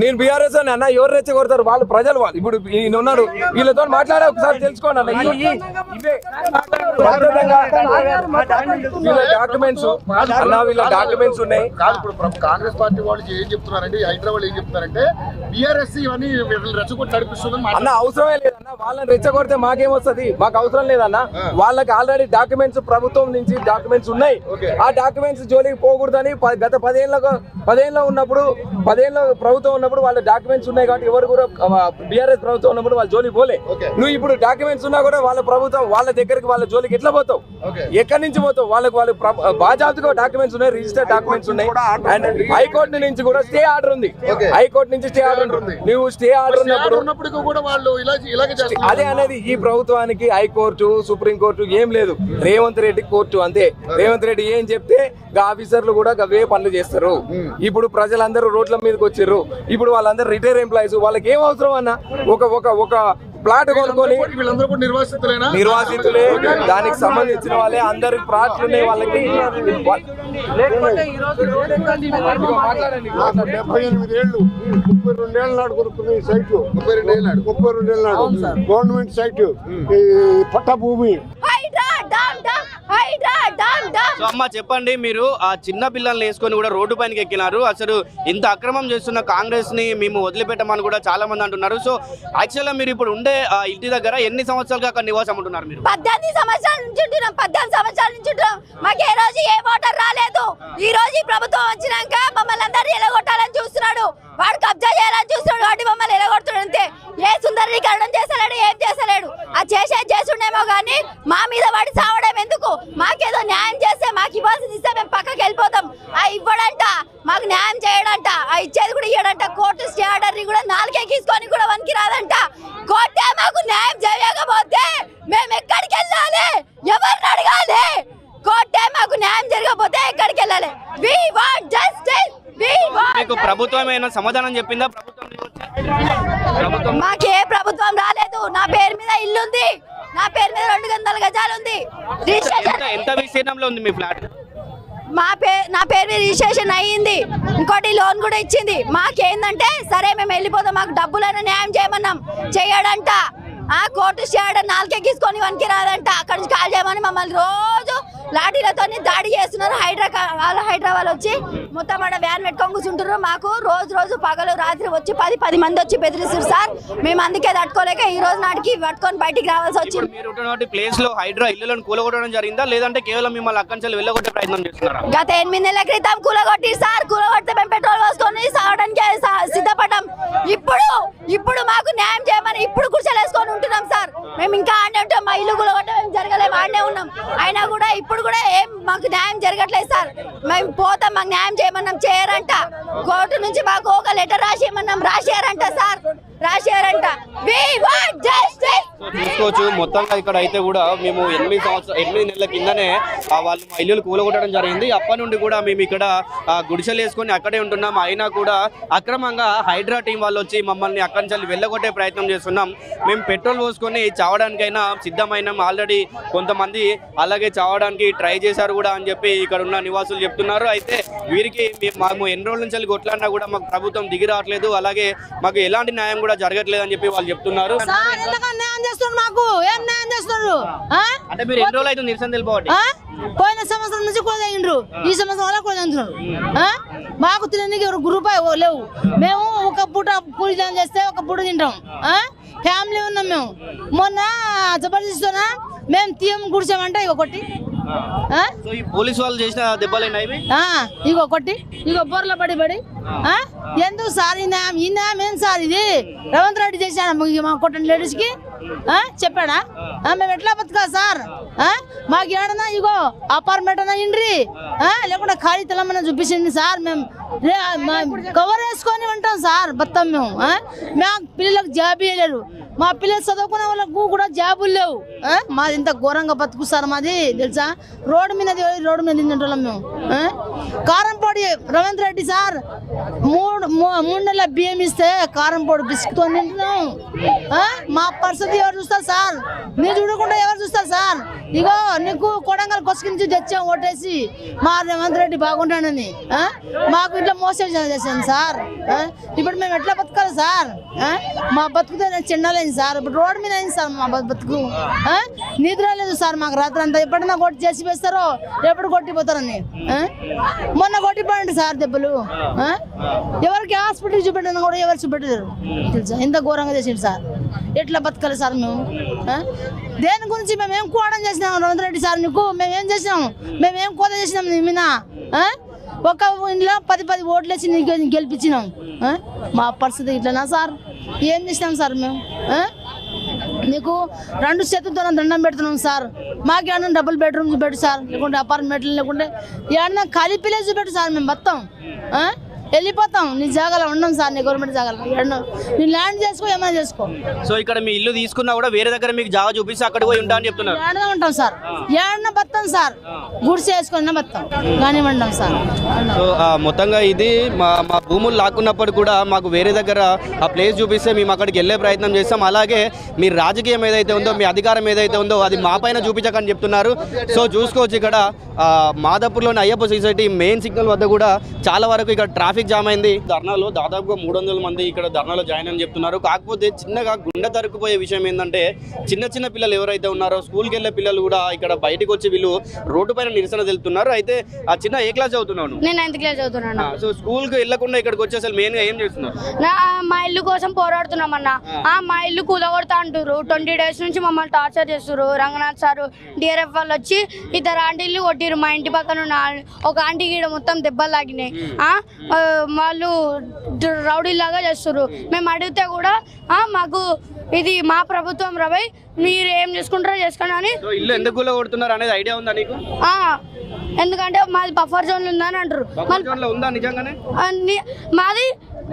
నేను బీఆర్ఎస్ అని అన్న ఎవరు రెచ్చగొడతారు? వాళ్ళు ప్రజలు వాళ్ళు. ఇప్పుడు ఈయన ఉన్నాడు వీళ్ళతో మాట్లాడే ఒకసారి తెలుసుకోండి అన్న. డాక్యుమెంట్స్ అన్న వీళ్ళ డాక్యుమెంట్స్ ఉన్నాయి. కాదు ఇప్పుడు కాంగ్రెస్ పార్టీ వాళ్ళు ఏం చెప్తున్నారంటే హైదరాబాద్ ఏం చెప్తున్నారంటే బీఆర్ఎస్ ఇవన్నీ రెచ్చగొట్టి నడిపిస్తుందని అన్న. అవసరమే లేదన్న వాళ్ళని రెచ్చగొడితే మాకేమొస్తుంది? మాకు అవసరం లేదన్న. వాళ్ళకి ఆల్రెడీ డాక్యుమెంట్స్ ప్రభుత్వం నుంచి డాక్యుమెంట్స్ ఉన్నాయి. ఆ డాక్యుమెంట్స్ జోలికి పోకూడదని గత పదేళ్ళ పదేళ్ళ ఉన్నప్పుడు పదేళ్ళ ప్రభుత్వం ఉన్నప్పుడు వాళ్ళ డాక్యుమెంట్స్ ఉన్నాయి కాబట్టి ఎవరు కూడా బీఆర్ఎస్ ప్రభుత్వం ఉన్నప్పుడు వాళ్ళ జోలికి పోలే. నువ్వు ఇప్పుడు డాక్యుమెంట్స్ ఉన్నా కూడా వాళ్ళ ప్రభుత్వం వాళ్ళ దగ్గరికి వాళ్ళ జోలికి ఎట్లా పోతావు? ఎక్కడి నుంచి పోతావు? వాళ్ళకి వాళ్ళ వాళ్ళు బాజాప్తుగా డాక్యుమెంట్స్ ఉన్నాయి రిజిస్టర్ డాక్యుమెంట్స్ ఉన్నాయి. అండ్ హైకోర్టు నుంచి కూడా స్టే ఆర్డర్ ఉంది. హైకోర్టు నుంచి స్టే ఆర్డర్ ఉంది. నువ్వు స్టే ఆర్డర్ ఉన్నప్పుడు కూడా వాళ్ళు అదే అనేది ఈ ప్రభుత్వానికి హైకోర్టు సుప్రీం కోర్టు ఏం లేదు. రేవంత్ రెడ్డి కోర్టు అంతే. రేవంత్ రెడ్డి ఏం చెప్తే ఆఫీసర్లు కూడా అవే పనులు చేస్తారు. ఇప్పుడు ప్రజలందరూ రోడ్ల మీదకి వచ్చారు ఇప్పుడు వాళ్ళందరూ రిటైర్ ఎంప్లాయీస్. వాళ్ళకి ఏం అవసరం అన్న? ఒక ఒక ఒక ప్లాట్ కొనుక్కొని వీళ్ళందరూ కూడా నిర్వాసితులేనా? నిర్వాసితులే. దానికి సంబంధించిన వాళ్ళే. అందరి ప్లాట్లు ఉన్నాయి వాళ్ళకి. డెబ్బై ఎనిమిది ఏళ్ళు ముప్పై రెండేళ్ళ నాడు కొనుక్కున్న ఈ సైట్ ముప్పై రెండేళ్ళ నాడు. ముప్పై రెండేళ్ళ నాడు. గవర్నమెంట్ సైట్ ఈ పట్ట భూమి సో అమ్మ చెప్పండి మీరు ఆ చిన్న పిల్లల్ని వేసుకొని కూడా రోడ్డు పైనకి ఎక్కినారు. అసలు ఇంత అక్రమం చేస్తున్న కాంగ్రెస్ని మేము వదిలిపెట్టమని కూడా చాలా మంది అంటున్నారు. సో యాక్చువల్గా మీరు ఇప్పుడు ఉండే ఆ ఇంటి దగ్గర ఎన్ని సంవత్సరాలుగా అక్కడ నివాసం ఉంటున్నారు మీరు? పద్దెనిమిది సంవత్సరాల నుంచి ఉంటున్నాం పద్దెనిమిది సంవత్సరాల నుంచి ఉంటున్నాం. మాకు ఏ రోజు ఏ ఓటర్ రాలేదు. ఈ రోజు ఈ ప్రభుత్వం వచ్చినాక మమ్మల్ని అందరినీ ఎలగొట్టాలని చూస్తున్నాడు. వాడు కబ్జా చేయాలని చూస్తున్నాడు వాటి మమ్మల్ని ఎలగొడుతున్నాడు అంతే. ఏ సుందరీకరణం చేస్తలేడు ఏం చేస్తలేడు. ఆ చేసేది చేస్తుండేమో కానీ మా మీద వాడి సావడం ఎందుకు? మాకేదో న్యాయం చేస్తే మాకు ఇవ్వాల్సింది ఇస్తే మేము పక్కకి వెళ్ళిపోతాం. ఆ ఇవ్వడంట మాకు న్యాయం చేయడంట ఆ ఇచ్చేది కూడా ఇవ్వడంట కోర్టు స్టే ఆర్డర్ని కూడా నాలుగే తీసుకొని కూడా వనికి రాదంట. కోర్టే మాకు న్యాయం చేయకపోతే మేము ఎక్కడికి వెళ్ళాలి? ఎవరిని అడగాలి? కోర్టే మాకు న్యాయం జరగకపోతే ఎక్కడికి వెళ్ళాలి? We want justice we want మీకు ప్రభుత్వం ఏమైనా సమాధానం చెప్పిందా? ప్రభుత్వం మాకే ప్రభుత్వం రాలేదు. నా పేరు మీద ఇల్లు ఉంది నా పేరు మీద రెండు వందల గజాలు ఉంది. రిజిస్ట్రేషన్ ఎంత ఎంత విస్తీర్ణంలో ఉంది మీ ఫ్లాట్? మా పే నా పేరు మీద రిజిస్ట్రేషన్ అయ్యింది. ఇంకోటి లోన్ కూడా ఇచ్చింది. మాకేందంటే సరే మేము వెళ్ళిపోతాం మాకు డబ్బులైనా న్యాయం చేయమన్నాం. చేయడంట. ఆ కోర్టు చేయడం నాలుగే గీసుకొని వనికి రాదంట అక్కడి నుంచి కాల్ చేయమని మమ్మల్ని రోజు లాఠీలతో దాడి చేస్తున్నారు. హైడ్రా వాళ్ళు వాళ్ళు వచ్చి మొత్తం ఆడ వ్యాన్ పెట్టుకొని కూర్చుంటారు మాకు రోజు రోజు పగలు రాత్రి వచ్చి పది పది మంది వచ్చి బెదిరిస్తారు సార్. మేము అందుకే తట్టుకోలేక ఈ రోజు నాటికి పట్టుకొని బయటికి రావాల్సి వచ్చింది. ప్లేస్లో హైడ్రా ఇల్లులను కూలగొట్టడం జరిగిందా? లేదంటే కేవలం మిమ్మల్ని అక్కడి నుంచి వెళ్ళగొట్టే ప్రయత్నం చేస్తున్నారా? గత ఎనిమిది నెలల క్రితం కూలగొట్టి సార్. కూలగొడితే మేము పెట్రోల్ పోసుకొని సాగడానికి స- సిద్ధపడ్డాం. ఇప్పుడు ఇప్పుడు మాకు న్యాయం చేయమని ఇప్పుడు కుర్చలేసుకొని ఉంటున్నాం సార్. మేము ఇంకా ఆడే ఉంటాం మా ఇల్లు కూడా జరగలేము ఆడే ఉన్నాం. అయినా కూడా ఇప్పుడు కూడా ఏం మాకు న్యాయం జరగట్లేదు సార్. మేము పోతాం మాకు న్యాయం చేయమన్నాం చేయరంట. కోర్టు నుంచి మాకు ఒక లెటర్ రాసేయమన్నాం రాసేయారంట సార్. రాశారంట. చూసుకోవచ్చు. మొత్తంగా ఇక్కడ అయితే కూడా మేము ఎనిమిది సంవత్సరం ఎనిమిది నెలల కిందనే వాళ్ళు మా ఇల్లులు కూలగొట్టడం జరిగింది. అప్పటి నుండి కూడా మేము ఇక్కడ గుడిసెలు వేసుకొని అక్కడే ఉంటున్నాం. అయినా కూడా అక్రమంగా హైడ్రా టీం వాళ్ళు వచ్చి మమ్మల్ని అక్కడి నుంచి వెళ్ళగొట్టే ప్రయత్నం చేస్తున్నాం. మేము పెట్రోల్ పోసుకొని చావడానికైనా సిద్ధమైనాం. ఆల్రెడీ కొంతమంది అలాగే చావడానికి ట్రై చేశారు కూడా అని చెప్పి ఇక్కడ ఉన్న నివాసులు చెప్తున్నారు. అయితే వీరికి మేము ఎన్ని రోజుల నుంచి కొట్లాడినా కూడా మాకు ప్రభుత్వం దిగి రావట్లేదు. అలాగే మాకు ఎలాంటి న్యాయం కూడా జరగట్లేదు అని చెప్పి వాళ్ళు చెప్తున్నారు. మాకు? ఏం న్యాయం చేస్తున్నారు? ఆ? అంటే మీరు ఎన్ని రోజులు అయితే నిరసన తెలుపబట్టి ఆ? పోయిన సంవత్సరం నుంచి కూడా తగ్గిండ్రు ఈ సంవత్సరం వల్ల కూడా ఆ? మాకు తినడానికి గ్రూప్ లేవు. మేము ఒక పూట కూలి చేస్తే ఒక పూట తింటాం. ఆ? ఫ్యామిలీ ఉన్నాం మేము. మొన్న జబర్దస్తోనా మేము తీయం ఇక ఒకటి పోలీస్ వాళ్ళు చేసిన ఇగో కొట్టి ఇగో బొర్ల పడి పడి. ఆ? ఎందుకు సార్ ఈ న్యాయం? ఏం సార్ ఇది? రేవంత్ రెడ్డి చేశాడు మా కొట్టండి లేడీస్కి ఆ? చెప్పాడా మేము ఎట్లా బతకాలి సార్? ఆ? మాకు ఏడన్నా ఇగో అపార్ట్మెంట్ అన్నా ఇండ్రి. ఆ? లేకుండా ఖాళీ తెలమని చూపించండి సార్ మేము. కవర్ వేసుకొని ఉంటాం సార్ బత్తం మేము మా పిల్లలకు జాబ్ ఇవ్వలేరు మా పిల్లలు చదువుకునే వాళ్ళకు కూడా జాబులు లేవు మాది ఇంత ఘోరంగా బతుకు సార్ మాది తెలుసా? రోడ్డు మీద రోడ్డు మీద తింటుంటాం మేము కారంపొడి రవీంద్ర రెడ్డి సార్ మూడు మూడు నెలల బియ్యం ఇస్తే కారంపొడి బిస్కుతో తింటున్నాం మా పరిస్థితి ఎవరు చూస్తారు సార్? మీరు చూడకుండా ఎవరు చూస్తారు సార్? ఇగో నీకు కొడంగల్ కొసుకించి నుంచి తెచ్చాం ఓటేసి మా రేవంత్ రెడ్డి బాగుంటాడని మాకు ఇట్లా మోసం చేసాను సార్ ఇప్పుడు మేము ఎట్లా బతకాలి సార్ మా బతుకుతో చిన్నలేదు సార్ ఇప్పుడు రోడ్డు మీద అయింది సార్ మా బతుకు నిద్ర లేదు సార్ మాకు రాత్రి అంతా. ఎప్పుడన్నా కొట్టి చేసి వేస్తారో ఎప్పుడు కొట్టిపోతారని మొన్న కొట్టిపోయండి సార్ దెబ్బలు ఎవరికి హాస్పిటల్ చూపెట్టినా కూడా ఎవరు చూపెట్టలేరు. తెలుసా? ఎంత ఘోరంగా చేసిండు సార్. ఎట్లా బతకాలి సార్ మేము దేని గురించి మేము ఏం కోవడం చేసినాం రవీంద్ర రెడ్డి సార్ నీకు? మేము ఏం చేసినాం? మేము ఏం కోత చేసినాం నీ మీద ఒక ఇంట్లో పది పది ఓట్లు వేసి నీకు గెలిపించినాం. మా పరిస్థితి ఇట్లనా సార్? ఏం చేసినాం సార్ మేము? నీకు రెండు చేతులతో దండం పెడుతున్నాం సార్. మాకు ఏమన్నా డబుల్ బెడ్రూమ్ పెట్టు సార్ లేకుంటే అపార్ట్మెంట్లు లేకుంటే ఏమన్నా ఖాళీ పిల్లలు పెట్టు సార్ మేము మొత్తం. వెళ్ళిపోతాం. నీ జాగాలో ఉండం సార్ నీ గవర్నమెంట్ జాగాలో. నీ ల్యాండ్ చేసుకో ఏమైనా చేసుకో. సో ఇక్కడ మీ ఇల్లు తీసుకున్నా కూడా వేరే దగ్గర మీకు జాగా చూపిస్తే అక్కడ పోయి ఉంటా అని చెప్తున్నారు. ఏడనే ఉంటాం సార్. ఏడన బతాం సార్. గుడిసె వేసుకొని బతాం. కానీ ఉండం సార్. సో ఆ, మొత్తంగా ఇది మా మా భూములు లాక్కున్నప్పుడు కూడా మాకు వేరే దగ్గర ఆ ప్లేస్ చూపిస్తే మేము అక్కడికి వెళ్ళే ప్రయత్నం చేస్తాం. అలాగే మీ రాజకీయం ఏదైతే ఉందో మీ అధికారం ఏదైతే ఉందో అది మా పైన చూపించకని చెప్తున్నారు. సో చూసుకోవచ్చు ఇక్కడ ఆ, మాదాపూర్లోని అయ్యప్ప సొసైటీ మెయిన్ సిగ్నల్ వద్ద కూడా చాలా వరకు ఇక్కడ ట్రాఫిక్ జామ్ అయింది. ధర్నాలో దాదాపుగా మూడు వందల మంది ఇక్కడ ధర్నాలో జాయిన్ అని చెప్తున్నారు. కాకపోతే చిన్నగా గుండె తరుక్కుపోయే విషయం ఏంటంటే చిన్న చిన్న పిల్లలు ఎవరైతే ఉన్నారో స్కూల్కి వెళ్ళే పిల్లలు కూడా ఇక్కడ బయటకు వచ్చి వీళ్ళు రోడ్డు పైన నిరసన తెలుతున్నారు అయితే ఆ చిన్న ఏ క్లాస్ చదువుతున్నావు నువ్వు? నేను నైన్త్ క్లాస్ చదువుతున్నాను సో స్కూల్కి వెళ్ళకుండా ఇక్కడికి వచ్చి అసలు మెయిన్గా ఏం చేస్తున్నారు? నా మా ఇల్లు కోసం పోరాడుతున్నామన్న ఆ. మా ఇల్లు కూలగొడతా అంటారు ట్వంటీ డేస్ నుంచి మమ్మల్ని టార్చర్ చేస్తారు రంగనాథ్ సారు డిఆర్ఎఫ్ వాళ్ళు వచ్చి ఇద్దరు ఆంటీలు కొట్టిరు మా ఇంటి పక్కన ఒక ఆంటీ గీడ మొత్తం దెబ్బలు ఆ, వాళ్ళు రౌడీ లాగా చేస్తారు మేము అడిగితే కూడా ఆ, మాకు ఇది మా ప్రభుత్వం రవై మీరు ఏం చేసుకుంటారో చేసుకోండి అని సో ఇల్లు ఎందుకు కూల కొడుతున్నారు అనేది ఐడియా ఉందా నీకు? ఆ, ఎందుకంటే మాది బఫర్ జోన్ ఉందని అంటారు మాది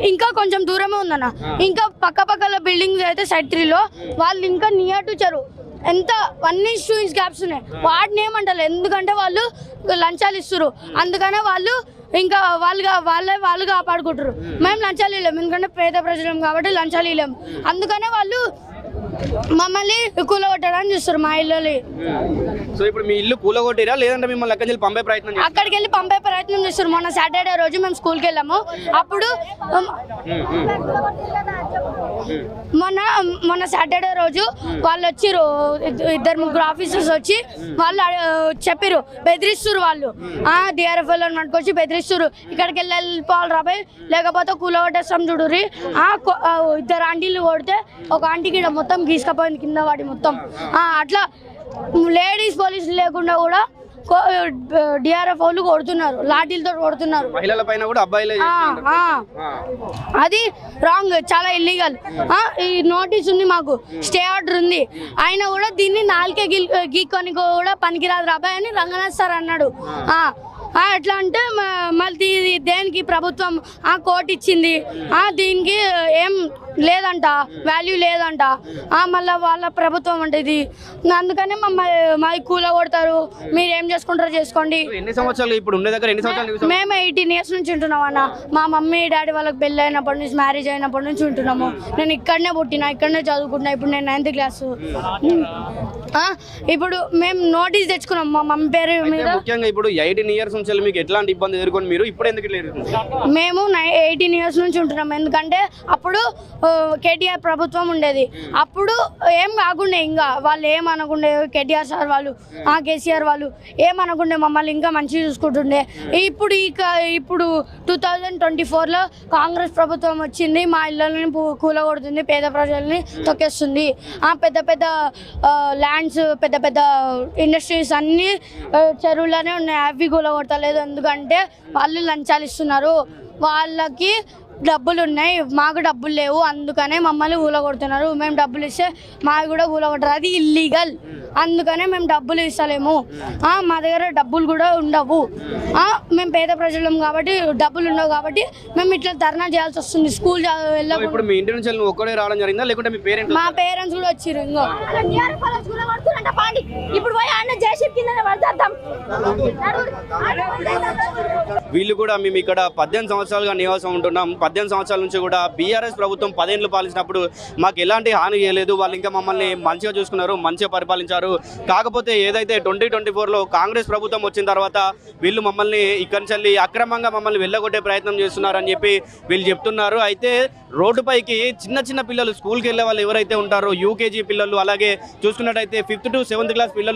ఇంకా కొంచెం దూరమే ఉందన్న. ఇంకా పక్క పక్కల బిల్డింగ్స్ అయితే సైడ్ త్రీలో వాళ్ళు ఇంకా నియర్ టు చెరువు. ఎంత అన్ని స్టూడెంట్స్ గ్యాప్స్ ఉన్నాయి. వాటిని ఏమంటారు ఎందుకంటే వాళ్ళు లంచాలు ఇస్తారు అందుకనే వాళ్ళు ఇంకా వాళ్ళుగా వాళ్ళే వాళ్ళు కాపాడుకుంటారు మేము లంచాలు ఇవ్వలేము ఎందుకంటే పేద ప్రజలం కాబట్టి లంచాలు ఇవ్వలేము అందుకనే వాళ్ళు మమ్మల్ని కూలగొట్టడానికి చూస్తారు మా ఇల్లు సో ఇప్పుడు మీ ఇల్లు కూల కొట్టిరా లేదంటే మిమ్మల్ని ఎక్కడి నుంచి పంపే ప్రయత్నం? అక్కడికి వెళ్ళి పంపే ప్రయత్నం చేస్తారు మొన్న సాటర్డే రోజు మేము స్కూల్కి వెళ్ళాము. అప్పుడు మొన్న మొన్న సాటర్డే రోజు వాళ్ళు వచ్చిర్రు. ఇద్దరు ముగ్గురు ఆఫీసర్స్ వచ్చి వాళ్ళు చెప్పిర్రు బెదిరిస్తురు వాళ్ళు. ఆ డిఆర్ఎఫ్ వాళ్ళని పట్టుకొచ్చి బెదిరిస్తురు ఇక్కడికి వెళ్ళి వెళ్ళిపోవాలి రాబాయ్ లేకపోతే కూల కొట్టేస్తాం చూడుర్రి. ఆ ఇద్దరు ఆంటీలు కొడితే ఒక ఆంటీకి మొత్తం గీసుకపోయింది కింద వాడి మొత్తం. అట్లా లేడీస్ పోలీసులు లేకుండా కూడా డిఆర్ఎఫ్ వాళ్ళు కొడుతున్నారు. లాఠీలతో కొడుతున్నారు. మహిళల పైన కూడా అబ్బాయిలే. అది రాంగ్ చాలా ఇల్లీగల్ ఈ నోటీస్ ఉంది మాకు. స్టే ఆర్డర్ ఉంది. అయినా కూడా దీన్ని నాలుకే గిల్ గీక్కొని కూడా పనికిరాదు రాబాయ్ అని రంగనాథ్ సార్ అన్నాడు. ఆ, ఆ, ఎట్లా అంటే మళ్ళీ దేనికి ప్రభుత్వం ఆ కోర్టు ఇచ్చింది. ఆ దీనికి ఏం లేదంట వాల్యూ లేదంట. మళ్ళీ వాళ్ళ ప్రభుత్వం అంటే ఇది. అందుకనే మమ్మల్ని మా కూల కొడతారు. మీరు ఏం చేసుకుంటారో చేసుకోండి. ఎన్ని సంవత్సరాలు ఇప్పుడు ఉండే దగ్గర ఎన్ని సంవత్సరాలు మేము ఎయిటీన్ ఇయర్స్ నుంచి ఉంటున్నాం అన్న. మా మమ్మీ డాడీ వాళ్ళకి పెళ్ళి అయినప్పటి నుంచి మ్యారేజ్ అయినప్పటి నుంచి ఉంటున్నాము. నేను ఇక్కడనే పుట్టినా ఇక్కడనే చదువుకుంటున్నా. ఇప్పుడు నేను నైన్త్ క్లాస్ ఇప్పుడు మేము నోటీస్ తెచ్చుకున్నాం. మా మమ్మీ పేరు మీద. ముఖ్యంగా ఇప్పుడు ఎయిటీన్ ఇయర్స్ నుంచి మీకు ఎట్లాంటి ఇబ్బంది ఎదుర్కొని మీరు ఇప్పుడు ఎందుకు? మేము ఎయిటీన్ ఇయర్స్ నుంచి ఉంటున్నాం. ఎందుకంటే అప్పుడు కేటీఆర్ ప్రభుత్వం ఉండేది. అప్పుడు ఏం కాకుండా ఇంకా. వాళ్ళు ఏమనకుండే కేటీఆర్ సార్ వాళ్ళు ఆ కేసీఆర్ వాళ్ళు ఏమనకుండే మమ్మల్ని ఇంకా మంచిగా చూసుకుంటుండే. ఇప్పుడు ఇక ఇప్పుడు టూ థౌజండ్ ట్వంటీ ఫోర్లో కాంగ్రెస్ ప్రభుత్వం వచ్చింది మా ఇళ్ళని కూలగొడుతుంది పేద ప్రజల్ని తొక్కేస్తుంది. ఆ పెద్ద పెద్ద ల్యాండ్స్ పెద్ద పెద్ద ఇండస్ట్రీస్ అన్నీ చెరువులోనే ఉన్నాయి. అవి కూలగొడతలేదు. ఎందుకంటే వాళ్ళు లంచాలు ఇస్తున్నారు. వాళ్ళకి డబ్బులు ఉన్నాయి మాకు డబ్బులు లేవు అందుకనే మమ్మల్ని ఊలగొడుతున్నారు. మేము డబ్బులు ఇస్తే మాకు కూడా ఊలగొడతారు అది ఇల్లీగల్ అందుకనే మేము డబ్బులు ఇస్తలేము. ఆ, మా దగ్గర డబ్బులు కూడా ఉండవు. ఆ, మేము పేద ప్రజలం కాబట్టి డబ్బులు ఉండవు కాబట్టి మేము ఇట్లా ధర్నా చేయాల్సి వస్తుంది. స్కూల్ ఇప్పుడు మీ ఇంటి నుంచి నువ్వు ఒక్కడే రావడం జరిగిందా? లేకుంటే మీ పేరెంట్ మా పేరెంట్స్ కూడా వచ్చిర్రు ఇంకో. ఇప్పుడు పోయి అన్న జేసీబీ కింద పడతాం వీళ్ళు కూడా మేము ఇక్కడ పద్దెనిమిది సంవత్సరాలుగా నివాసం ఉంటున్నాం. పద్దెనిమిది సంవత్సరాల నుంచి కూడా బీఆర్ఎస్ ప్రభుత్వం పదేళ్ళు పాలించినప్పుడు మాకు ఎలాంటి హాని చేయలేదు. వాళ్ళు ఇంకా మమ్మల్ని మంచిగా చూసుకున్నారు మంచిగా పరిపాలించారు. కాకపోతే ఏదైతే ట్వంటీ ట్వంటీ ఫోర్లో కాంగ్రెస్ ప్రభుత్వం వచ్చిన తర్వాత వీళ్ళు మమ్మల్ని ఇక్కడి నుంచి అక్రమంగా మమ్మల్ని వెళ్ళగొట్టే ప్రయత్నం చేస్తున్నారని చెప్పి వీళ్ళు చెప్తున్నారు. అయితే రోడ్డుపైకి చిన్న చిన్న పిల్లలు స్కూల్కి వెళ్ళే వాళ్ళు ఎవరైతే ఉంటారో యూకేజీ పిల్లలు అలాగే చూసుకున్నట్టయితే ఫిఫ్త్ టు సెవెంత్ క్లాస్ పిల్లలు